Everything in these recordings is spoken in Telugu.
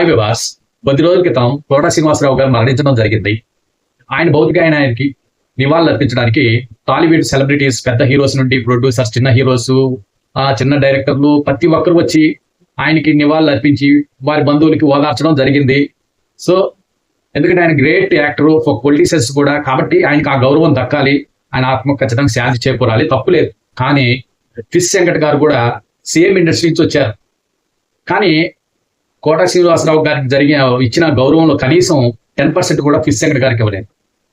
హాయ్ వివాస్. కొద్ది రోజుల క్రితం కోట శ్రీనివాసరావు గారు మరణించడం జరిగింది. ఆయన భౌతికాయనానికి ఆయనకి నివాళులు అర్పించడానికి టాలీవుడ్ సెలబ్రిటీస్ పెద్ద హీరోస్ నుండి ప్రొడ్యూసర్స్ చిన్న హీరోస్ ఆ చిన్న డైరెక్టర్లు ప్రతి ఒక్కరు వచ్చి ఆయనకి నివాళులు అర్పించి వారి బంధువులకి ఓదార్చడం జరిగింది. సో ఎందుకంటే ఆయన గ్రేట్ యాక్టర్ ఫర్ పొలిటీషియన్స్ కూడా కాబట్టి ఆయనకి ఆ గౌరవం దక్కాలి. ఆయన ఆత్మ ఖచ్చితంగా శాంతి చేకూరాలి. తప్పులేదు కానీ ఫిస్ వెంకట్ గారు కూడా సేమ్ ఇండస్ట్రీ నుంచి వచ్చారు. కానీ కోట శ్రీనివాసరావు గారికి జరిగిన ఇచ్చిన గౌరవంలో కనీసం టెన్ పర్సెంట్ కూడా ఫిష్ వెంకట్ గారికి ఇవ్వలేదు.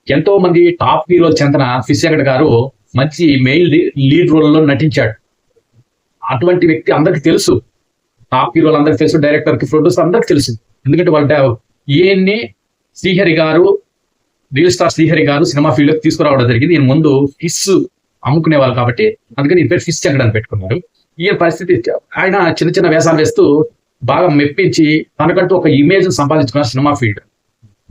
ఎంతో మంది టాప్ హీరో చెందిన ఫిష్ వెంకట్ గారు మంచి మెయిన్ లీడ్ రోల్లో నటించాడు. అటువంటి వ్యక్తి అందరికి తెలుసు. టాప్ హీరోలు అందరికి తెలుసు డైరెక్టర్కి ప్రొడ్యూసర్ అందరికి తెలుసు. ఎందుకంటే వాళ్ళ ఈయన్ని శ్రీహరి గారు రియల్ స్టార్ శ్రీహరి గారు సినిమా ఫీల్డ్ తీసుకురావడం జరిగింది. ఈయన ముందు ఫిస్ అమ్ముకునేవాళ్ళు కాబట్టి అందుకని ఈయన పేరు ఫిస్ చెంగడని పెట్టుకున్నారు. ఈయన పరిస్థితి ఆయన చిన్న చిన్న వేషాలు వేస్తూ బాగా మెప్పించి తనకంటూ ఒక ఇమేజ్ సంపాదించుకున్నాడు సినిమా ఫీల్డ్.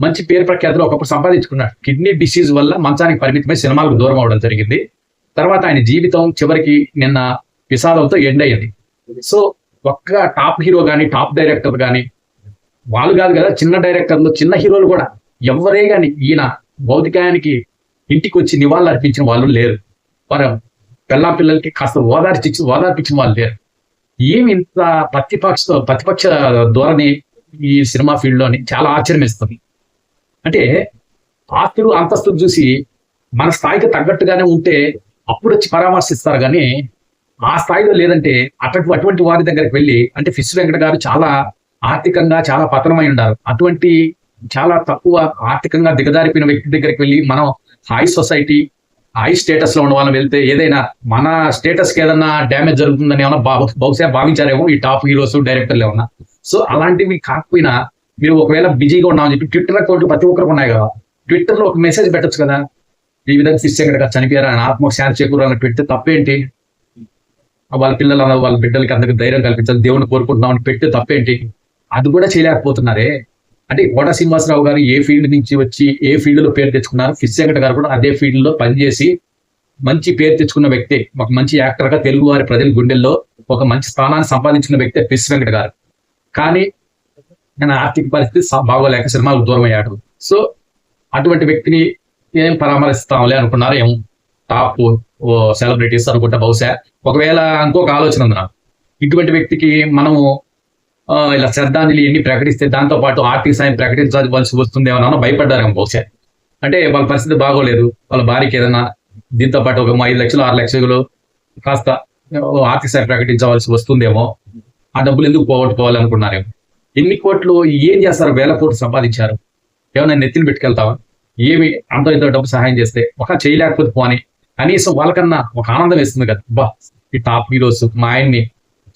మంచి పేరు ప్రఖ్యాతులు ఒకప్పుడు సంపాదించుకున్నాడు. కిడ్నీ డిసీజ్ వల్ల మంచానికి పరిమితమై సినిమాలకు దూరం అవడం జరిగింది. తర్వాత ఆయన జీవితం చివరికి నిన్న విషాదంతో ఎండ్ అయ్యింది. సో ఒక్క టాప్ హీరో కానీ టాప్ డైరెక్టర్ కానీ వాళ్ళు కాదు కదా చిన్న డైరెక్టర్లు చిన్న హీరోలు కూడా ఎవరే కానీ ఈయన భౌతికాయానికి ఇంటికి వచ్చి నివాళులు అర్పించిన వాళ్ళు లేరు. వారు పిల్లా పిల్లలకి కాస్త ఓదార్చి ఓదార్పించిన వాళ్ళు లేరు. ఏమి ఇంత ప్రతిపక్ష ప్రతిపక్ష ధోరణి ఈ సినిమా ఫీల్డ్లోని చాలా ఆశ్చర్యమిస్తుంది. అంటే ఆస్తులు అంతస్తులు చూసి మన స్థాయికి తగ్గట్టుగానే ఉంటే అప్పుడు వచ్చి పరామర్శిస్తారు కానీ ఆ స్థాయిలో లేదంటే అటువంటి అటువంటి వారి దగ్గరికి వెళ్ళి అంటే ఫిష్ వెంకట గారు చాలా ఆర్థికంగా చాలా పతనమై ఉన్నారు అటువంటి చాలా తక్కువ ఆర్థికంగా దిగదారిపోయిన వ్యక్తి దగ్గరికి వెళ్ళి మనం హై సొసైటీ హై స్టేటస్లో ఉన్న వాళ్ళని వెళ్తే ఏదైనా మన స్టేటస్కి ఏదైనా డ్యామేజ్ జరుగుతుందని ఏమన్నా బహుశా భావించారేమో ఈ టాప్ హీరోస్ డైరెక్టర్లు ఏమన్నా. సో అలాంటివి కాకపోయినా మీరు ఒకవేళ బిజీగా ఉన్నామని చెప్పి ట్విట్టర్ అకౌంట్లు ప్రతి ఒక్కరికి ఉన్నాయి కదా. ట్విట్టర్లో ఒక మెసేజ్ పెట్టొచ్చు కదా. ఈ విధంగా ఫిష్ ఎక్కడ చనిపోయారు అని ఆత్మ శాంతి చేకూరాలని పెడితే తప్పేంటి? వాళ్ళ పిల్లల వాళ్ళ బిడ్డలకి అందరికి ధైర్యం కల్పించాలి దేవుని కోరుకుంటున్నామని పెడితే తప్పేంటి? అది కూడా చేయలేకపోతున్నారే. అంటే కోట శ్రీనివాసరావు గారు ఏ ఫీల్డ్ నుంచి వచ్చి ఏ ఫీల్డ్లో పేరు తెచ్చుకున్నారు ఫిష్ వెంకట గారు కూడా అదే ఫీల్డ్లో పనిచేసి మంచి పేరు తెచ్చుకున్న వ్యక్తి ఒక మంచి యాక్టర్గా తెలుగు వారి ప్రజల గుండెల్లో ఒక మంచి స్థానాన్ని సంపాదించిన వ్యక్తి ఫిష్ వెంకట గారు. కానీ ఆయన ఆర్థిక పరిస్థితి బాగోలేక సినిమాలకు దూరం అయ్యాడు సో అటువంటి వ్యక్తిని ఏం పరామర్శిస్తాంలే అనుకున్నారు ఏం టాప్ సెలబ్రిటీస్ అనుకుంటా బహుశా. ఒకవేళ ఇంకొక ఆలోచన ఉంది నాకు. ఇటువంటి వ్యక్తికి మనము ఇలా శ్రద్ధాంజలి ఎన్ని ప్రకటిస్తే దాంతో పాటు ఆర్థిక సాయం ప్రకటించవలసి వస్తుందేమో అని భయపడ్డారు బహుశా. అంటే వాళ్ళ పరిస్థితి బాగోలేదు. వాళ్ళ భార్యకి ఏదైనా దీంతో పాటు ఒక ఐదు లక్షలు ఆరు లక్షలు కాస్త ఆర్థిక సాయం ప్రకటించవలసి వస్తుందేమో. ఆ డబ్బులు ఎందుకు పోగొట్టుకోవాలనుకున్నారేమో ఎన్ని కోట్లు ఏం చేస్తారు? వేల కోట్లు సంపాదించారు. ఏమైనా నెత్తిని పెట్టుకెళ్తావా? ఏమి అంత ఇంత డబ్బు సహాయం చేస్తే ఒక చేయలేకపోతే పోని. కనీసం వాళ్ళకన్నా ఒక ఆనందం వేస్తుంది కదా. బా ఈ టాప్ హీరోస్ మా ఆయన్ని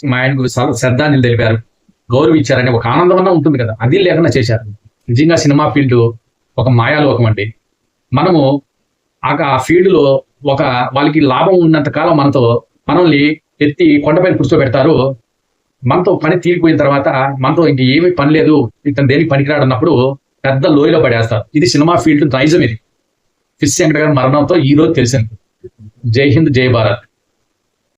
మా ఆయనకు శ్రద్ధాంజలి తెలిపారు. గౌరవించారని ఒక ఆనందం ఉంటుంది కదా. అది లేకుండా చేశారు. నిజంగా సినిమా ఫీల్డ్ ఒక మాయాలోకం అండి. మనము ఆ ఫీల్డ్లో ఒక వాళ్ళకి లాభం ఉన్నంత కాలం మనతో మనల్ని ఎత్తి కొండపైన కూర్చోబెడతారు. మనతో పని తీరిపోయిన తర్వాత మనతో ఇంక ఏమీ పని లేదు. ఇతను దేనికి పనికిరాడు అన్నప్పుడు పెద్ద లోయలో పడేస్తారు. ఇది సినిమా ఫీల్డ్ నైజం ఇది. ఫిష్ వెంకట గారి మరణంతో ఈ రోజు తెలిసింది. జై హింద్ జై భారత్.